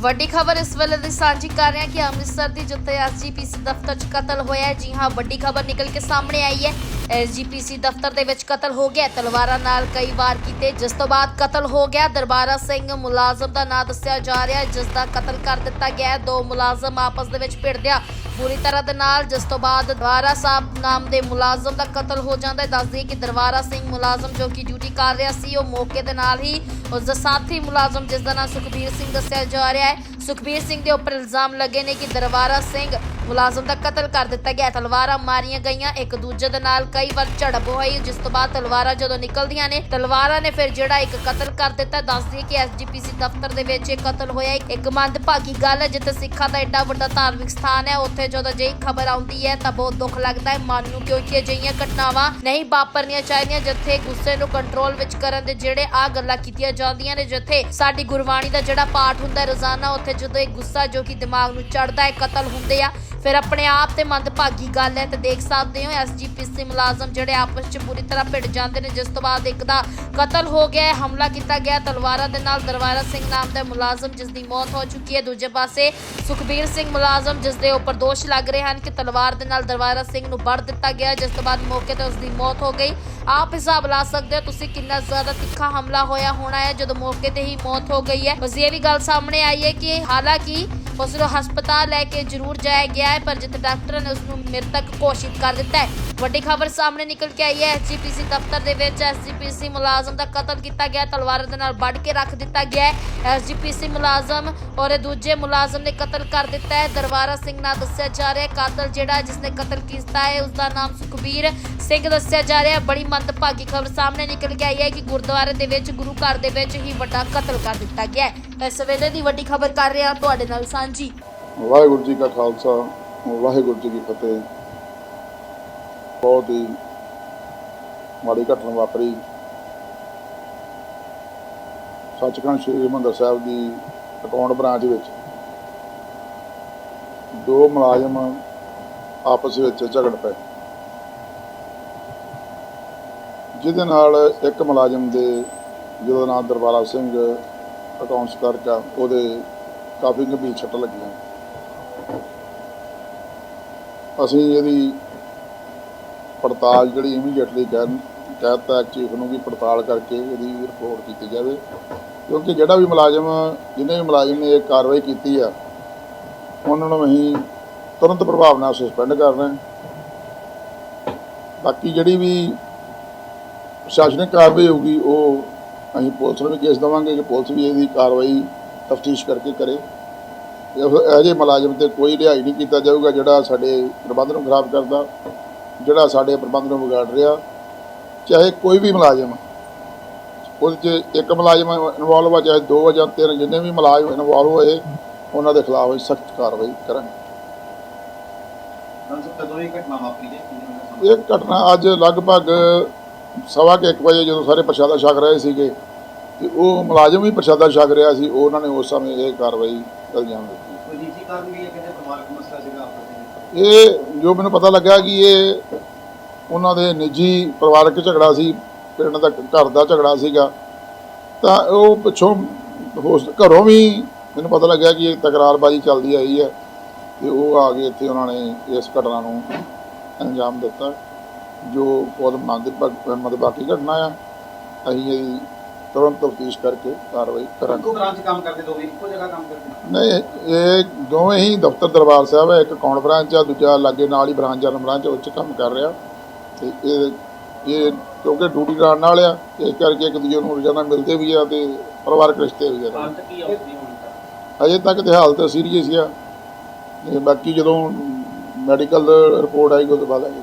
ਵੱਡੀ ਖਬਰ ਇਸ ਵੇਲੇ ਦੀ ਸਾਂਝੀ ਕਰ ਰਹੇ ਹਾਂ ਕਿ ਅੰਮ੍ਰਿਤਸਰ ਦੀ ਜਿੱਥੇ ਐਸਜੀਪੀਸੀ ਦਫ਼ਤਰ 'ਚ ਕਤਲ ਹੋਇਆ ਹੈ। ਜੀ ਹਾਂ, ਵੱਡੀ ਖਬਰ ਨਿਕਲ ਕੇ ਸਾਹਮਣੇ ਆਈ ਹੈ। ਐਸਜੀਪੀਸੀ ਦਫ਼ਤਰ ਦੇ ਵਿੱਚ ਕਤਲ ਹੋ ਗਿਆ। ਹੈ। ਤਲਵਾਰਾਂ ਨਾਲ ਕਈ ਵਾਰ ਕੀਤੇ, ਜਿਸ ਤੋਂ ਬਾਅਦ ਕਤਲ ਹੋ ਗਿਆ। ਦਰਬਾਰਾ ਸਿੰਘ ਮੁਲਾਜ਼ਮ ਦਾ ਨਾਂ ਦੱਸਿਆ ਜਾ ਰਿਹਾ, ਜਿਸ ਦਾ ਕਤਲ ਕਰ ਦਿੱਤਾ ਗਿਆ ਦੋ ਮੁਲਾਜ਼ਮ ਆਪਸ ਦੇ ਵਿੱਚ ਭਿੜਦਿਆਂ ਪੂਰੀ ਤਰ੍ਹਾਂ ਦੇ ਨਾਲ, ਜਿਸ ਤੋਂ ਬਾਅਦ ਦਰਬਾਰਾ ਸਾਹਿਬ ਨਾਮ ਦੇ ਮੁਲਾਜ਼ਮ ਦਾ ਕਤਲ ਹੋ ਜਾਂਦਾ ਹੈ। ਦੱਸ ਕਿ ਦਰਬਾਰਾ ਸਿੰਘ ਮੁਲਾਜ਼ਮ ਜੋ ਕਿ ਡਿਊਟੀ ਕਰ ਰਿਹਾ ਸੀ, ਉਹ ਮੌਕੇ ਦੇ ਨਾਲ ਹੀ ਉਸ ਦਾ ਸਾਥੀ ਮੁਲਾਜ਼ਮ, ਜਿਸ ਦਾ ਨਾਮ ਸੁਖਬੀਰ ਸਿੰਘ ਦੱਸਿਆ ਜਾ ਰਿਹਾ ਹੈ। ਸੁਖਬੀਰ ਸਿੰਘ ਦੇ ਉੱਪਰ ਇਲਜ਼ਾਮ ਲੱਗੇ ਨੇ ਕਿ ਦਰਬਾਰਾ ਸਿੰਘ ਮੁਲਾਜ਼ਮ ਦਾ ਕਤਲ ਕਰ ਦਿੱਤਾ ਗਿਆ। ਤਲਵਾਰਾਂ ਮਾਰੀਆਂ ਗਈਆਂ। ਇੱਕ ਦੂਜੇ ਦੇ ਨਾਲ ਕਈ ਵਾਰ ਝੜਪ ਹੋਈ। ਜਿਸ ਤੋਂ ਬਾਅਦ ਤਲਵਾਰਾਂ ਜਦੋਂ ਨਿਕਲਦੀਆਂ ਨੇ, ਤਲਵਾਰਾਂ ਨੇ ਫਿਰ ਜਿਹੜਾ ਇੱਕ ਕਤਲ ਕਰ ਦਿੱਤਾ। ਦੱਸ ਕਿ ਐਸਜੀਪੀਸੀ ਦਫ਼ਤਰ ਦੇ ਵਿੱਚ ਇਹ ਕਤਲ ਹੋਇਆ। ਇੱਕ ਮੰਦਭਾਗੀ ਗੱਲ ਹੈ, ਜਿੱਥੇ ਸਿੱਖਾਂ ਦਾ ਐਡਾ ਵੱਡਾ ਧਾਰਮਿਕ ਸਥਾਨ ਹੈ। ਉੱਥੇ ਜਦੋਂ ਅਜਿਹੀ ਖਬਰ ਆਉਂਦੀ ਹੈ, ਤਾਂ ਬਹੁਤ ਦੁੱਖ ਲੱਗਦਾ ਹੈ। ਮਨ ਨੂੰ ਕਿਉਂਕਿ ਅਜਿਹੀਆਂ ਘਟਨਾਵਾਂ ਨਹੀਂ ਵਾਪਰਨੀਆਂ ਚਾਹੀਦੀਆਂ, ਜਿੱਥੇ ਗੁੱਸੇ ਨੂੰ ਕੰਟਰੋਲ ਵਿੱਚ ਕਰਨ ਦੇ ਜਿਹੜੇ ਆ ਗੱਲਾਂ ਕੀਤੀਆਂ ਜਾਂਦੀਆਂ ਨੇ, ਜਿੱਥੇ ਸਾਡੀ ਗੁਰਬਾਣੀ ਦਾ ਜਿਹੜਾ ਪਾਠ ਹੁੰਦਾ ਹੈ ਰੋਜ਼ਾਨਾ, ਉੱਥੇ ਜਦੋਂ ਇਹ ਗੁੱਸਾ ਜੋ ਕਿ ਦਿਮਾਗ ਨੂੰ ਚੜਦਾ ਹੈ, ਕਤਲ ਹੁੰਦੇ ਆ ਫਿਰ ਆਪਣੇ ਆਪ ਤੇ ਮੰਦਭਾਗੀ ਗੱਲ ਹੈ ਤੇ ਦੇਖ ਸਕਦੇ ਹੋ ਐਸਜੀਪੀਸੀ ਮੁਲਾਜ਼ਮ ਜਿਹੜੇ ਆਪਸ 'ਚ ਪੂਰੀ ਤਰ੍ਹਾਂ ਭਿੜ ਜਾਂਦੇ ਨੇ, ਜਿਸ ਤੋਂ ਬਾਅਦ ਇੱਕ ਦਾ ਕਤਲ ਹੋ ਗਿਆ ਹੈ, ਹਮਲਾ ਕੀਤਾ ਗਿਆ ਤਲਵਾਰਾਂ ਦੇ ਨਾਲ ਦਰਬਾਰਾ ਸਿੰਘ ਨਾਮ ਦਾ ਮੁਲਾਜ਼ਮ ਜਿਸ ਦੀ ਮੌਤ ਹੋ ਚੁੱਕੀ ਹੈ। ਦੂਜੇ ਪਾਸੇ ਸੁਖਬੀਰ ਸਿੰਘ ਮੁਲਾਜ਼ਮ ਜਿਸ ਦੇ ਉੱਪਰ ਦੋਸ਼ ਲੱਗ ਰਹੇ ਹਨ ਕਿ ਤਲਵਾਰ ਦੇ ਨਾਲ ਦਰਬਾਰਾ ਸਿੰਘ ਨੂੰ ਵੜ ਦਿੱਤਾ ਗਿਆ ਜਿਸ ਤੋਂ ਬਾਅਦ ਮੌਕੇ ਤੇ ਉਸ ਦੀ ਮੌਤ ਹੋ ਗਈ। ਆਪ ਹਿਸਾਬ ਲਾ ਸਕਦੇ ਹੋ ਤੁਸੀਂ ਕਿੰਨਾ ਜ਼ਿਆਦਾ ਤਿੱਖਾ ਹਮਲਾ ਹੋਇਆ ਹੋਣਾ ਹੈ, ਜਦੋਂ ਮੌਕੇ ਤੇ ਹੀ ਮੌਤ ਹੋ ਗਈ ਹੈ। ਬਸ ਇਹ ਵੀ ਗੱਲ ਸਾਹਮਣੇ ਆਈ ਹੈ ਕਿ ਹਾਲਾਂਕਿ ਉਸ ਨੂੰ ਹਸਪਤਾਲ ਲੈ ਕੇ ਜ਼ਰੂਰ ਜਾਇਆ ਗਿਆ ਹੈ, ਪਰ ਜਿੱਥੇ ਡਾਕਟਰਾਂ ਨੇ ਉਸ ਨੂੰ ਮ੍ਰਿਤਕ ਘੋਸ਼ਿਤ ਕਰ ਦਿੱਤਾ ਹੈ ਵੱਡੀ ਖਬਰ ਸਾਹਮਣੇ ਨਿਕਲ ਕੇ ਆਈ ਹੈ। ਐਸਜੀਪੀਸੀ ਦਫ਼ਤਰ ਦੇ ਵਿੱਚ ਐਸਜੀਪੀਸੀ ਮੁਲਾਜ਼ਮ ਦਾ ਕਤਲ ਕੀਤਾ ਗਿਆ। ਤਲਵਾਰ ਦੇ ਨਾਲ ਵੱਢ ਕੇ ਰੱਖ ਦਿੱਤਾ ਗਿਆ ਹੈ। ਐਸਜੀਪੀਸੀ ਮੁਲਾਜ਼ਮ ਔਰ ਦੂਜੇ ਮੁਲਾਜ਼ਮ ਨੇ ਕਤਲ ਕਰ ਦਿੱਤਾ ਹੈ। ਦਰਬਾਰਾ ਸਿੰਘ ਨਾਲ ਦੱਸਿਆ ਜਾ ਰਿਹਾ ਹੈ। ਕਾਤਲ ਜਿਹੜਾ ਜਿਸ ਨੇ ਕਤਲ ਕੀਤਾ ਹੈ ਉਸ ਦਾ ਨਾਮ ਸੁਖਬੀਰ ਸਿੰਘ ਦੱਸਿਆ ਜਾ ਰਿਹਾ ਹੈ। ਬੜੀ ਮੰਦਭਾਗੀ ਖਬਰ ਸਾਹਮਣੇ ਨਿਕਲ ਕੇ ਆਈ ਹੈ ਕਿ ਗੁਰਦੁਆਰੇ ਦੇ ਵਿੱਚ, ਗੁਰੂ ਘਰ ਦੇ ਵਿੱਚ ਹੀ ਵੱਡਾ ਕਤਲ ਕਰ ਦਿੱਤਾ ਗਿਆ ਹੈ। ਇਸ ਵੇਲੇ ਦੀ ਵੱਡੀ ਖਬਰ ਕਰ ਰਿਹਾ ਤੁਹਾਡੇ ਨਾਲ ਸਾਂਝੀ। ਵਾਹਿਗੁਰੂ ਜੀ ਕਾ ਖਾਲਸਾ, ਵਾਹਿਗੁਰੂ ਜੀ ਕੀ ਫਤਿਹ। ਬਹੁਤ ਹੀ ਮਾੜੀ ਘਟਨਾ ਵਾਪਰੀ। ਸੱਚਖੰਡ ਸ੍ਰੀ ਹਰਿਮੰਦਰ ਸਾਹਿਬ ਦੀ ਅਕਾਊਂਟ ਬ੍ਰਾਂਚ ਵਿੱਚ ਦੋ ਮੁਲਾਜ਼ਮ ਆਪਸ ਵਿੱਚ ਝਗੜ ਪਏ। ਜਿਹਦੇ ਨਾਲ ਇੱਕ ਮੁਲਾਜ਼ਮ ਦੇ ਜਿਹਦਾ ਨਾਮ ਦਰਬਾਰਾ ਸਿੰਘ ਅਕਾਊਂਟਸ ਕਲਰਕ ਆ, ਉਹਦੇ ਕਾਫੀ ਗੰਭੀਰ ਸੱਟ ਲੱਗੀਆਂ। ਅਸੀਂ ਇਹਦੀ ਪੜਤਾਲ ਜਿਹੜੀ ਇਮੀਡੀਏਟਲੀ ਕਹਿ ਕਹਿਤਾ ਚੀਫ ਨੂੰ ਵੀ ਪੜਤਾਲ ਕਰਕੇ ਇਹਦੀ ਰਿਪੋਰਟ ਕੀਤੀ ਜਾਵੇ। ਕਿਉਂਕਿ ਜਿਹੜਾ ਵੀ ਮੁਲਾਜ਼ਮ ਜਿਹਨੇ ਵੀ ਮੁਲਾਜ਼ਮ ਨੇ ਇਹ ਕਾਰਵਾਈ ਕੀਤੀ ਆ, ਉਹਨਾਂ ਨੂੰ ਅਸੀਂ ਤੁਰੰਤ ਪ੍ਰਭਾਵ ਨਾਲ ਸਸਪੈਂਡ ਕਰ ਰਹੇ ਹਾਂ। ਬਾਕੀ ਜਿਹੜੀ ਵੀ ਪ੍ਰਸ਼ਾਸਨਿਕ ਕਾਰਵਾਈ ਹੋਊਗੀ, ਉਹ ਅਸੀਂ ਪੁਲਿਸ ਨੂੰ ਵੀ ਕੇਸ ਦੇਵਾਂਗੇ ਕਿ ਪੁਲਿਸ ਵੀ ਇਹਦੀ ਕਾਰਵਾਈ ਤਫਤੀਸ਼ ਕਰਕੇ ਕਰੇ। ਇਹੋ ਜਿਹੇ ਮੁਲਾਜ਼ਮ ਤੇ ਕੋਈ ਰਿਹਾਈ ਨਹੀਂ ਕੀਤਾ ਜਾਊਗਾ ਜਿਹੜਾ ਸਾਡੇ ਪ੍ਰਬੰਧ ਨੂੰ ਖਰਾਬ ਕਰਦਾ। ਜਿਹੜਾ ਸਾਡੇ ਪ੍ਰਬੰਧ ਨੂੰ ਵਿਗਾੜ ਰਿਹਾ ਚਾਹੇ ਕੋਈ ਵੀ ਮੁਲਾਜ਼ਮ ਉਹਦੇ 'ਚ ਇੱਕ ਮੁਲਾਜ਼ਮ ਇਨਵੋਲਵ ਆ ਚਾਹੇ ਦੋ ਜਾਂ ਤਿੰਨ ਜਿੰਨੇ ਵੀ ਮੁਲਾਜ਼ਮ ਇਨਵੋਲਵ ਹੋਏ ਉਹਨਾਂ ਦੇ ਖਿਲਾਫ ਸਖਤ ਕਾਰਵਾਈ ਕਰਾਂਗੇ। ਕਦੋਂ ਇਹ ਘਟਨਾ ਅੱਜ ਲਗਭਗ ਸਵਾ ਕੇ 1 ਵਜੇ ਜਦੋਂ ਸਾਰੇ ਪ੍ਰਸ਼ਾਦਾ ਛਕ ਰਹੇ ਸੀਗੇ ਤੇ ਉਹ ਮੁਲਾਜ਼ਮ ਵੀ ਪ੍ਰਸ਼ਾਦਾ ਛਕ ਰਿਹਾ ਸੀ ਉਹਨਾਂ ਨੇ ਉਸ ਸਮੇਂ ਇਹ ਕਾਰਵਾਈ ਅੰਜਾਮ ਦਿੱਤੀ ਕੋਈ ਨਿੱਜੀ ਕਾਰਨ ਵੀ ਹੈ ਕਹਿੰਦੇ ਪਰਿਵਾਰਕ ਮਸਲਾ ਸੀਗਾ ਆਪਸ ਵਿੱਚ? ਇਹ ਜੋ ਮੈਨੂੰ ਪਤਾ ਲੱਗਾ ਕਿ ਇਹ ਉਹਨਾਂ ਦੇ ਨਿੱਜੀ ਪਰਿਵਾਰਕ ਝਗੜਾ ਸੀ, ਪਿੰਡ ਦਾ ਘਰ ਦਾ ਝਗੜਾ ਸੀਗਾ, ਤਾਂ ਉਹ ਪਿੱਛੋਂ ਹੋਸ, ਘਰੋਂ ਵੀ ਮੈਨੂੰ ਪਤਾ ਲੱਗਾ ਕਿ ਇਹ ਤਕਰਾਰਬਾਜ਼ੀ ਚੱਲਦੀ ਆਈ ਹੈ, ਤੇ ਉਹ ਆ ਕੇ ਇੱਥੇ ਉਹਨਾਂ ਨੇ ਇਸ ਘਟਨਾ ਨੂੰ ਅੰਜਾਮ ਦਿੱਤਾ, ਜੋ ਬਹੁਤ ਮੰਦਭਾਗੀ ਮੰਦਭਾਗੀ ਘਟਨਾ ਆ। ਅਸੀਂ ਇਹਦੀ ਤੁਰੰਤ ਤਫਤੀਸ਼ ਕਰਕੇ ਕਾਰਵਾਈ ਕਰਾਂਗੇ। ਬ੍ਰਾਂਚ ਕੰਮ ਕਰਦੇ ਦੋਵੇਂ? ਇੱਕੋ ਜਗ੍ਹਾ ਕੰਮ ਕਰਦੇ ਨਹੀਂ ਇਹ ਦੋਵੇਂ ਹੀ ਦਫ਼ਤਰ ਦਰਬਾਰ ਸਾਹਿਬ ਹੈ ਇੱਕ ਕੌਣ ਬ੍ਰਾਂਚ ਆ ਦੂਜਾ ਲਾਗੇ ਨਾਲ ਹੀ ਬ੍ਰਾਂਚ ਜਨਰਲ ਬ੍ਰਾਂਚ ਉੱਚ ਕੰਮ ਕਰ ਰਿਹਾ। ਤੇ ਇਹ ਇਹ ਕਿਉਂਕਿ ਡਿਊਟੀ ਕਰਾਉਣ ਨਾਲ ਆ ਇਸ ਕਰਕੇ ਇੱਕ ਦੂਜੇ ਨੂੰ ਰੋਜ਼ਾਨਾ ਮਿਲਦੇ ਵੀ ਆ ਤੇ ਪਰਿਵਾਰਕ ਰਿਸ਼ਤੇ ਵੀ ਆ। ਹਾਲਤ ਕੀ ਆਉਂਦੀ ਹੁਣ ਤੱਕ? ਅਜੇ ਤੱਕ ਤੇ ਹਾਲਤ ਸੀਰੀਅਸ ਆ। ਤੇ ਬਾਕੀ ਜਦੋਂ ਮੈਡੀਕਲ ਰਿਪੋਰਟ ਆਏਗੀ ਉਹਦੇ ਬਾਅਦ ਆਏਗੀ।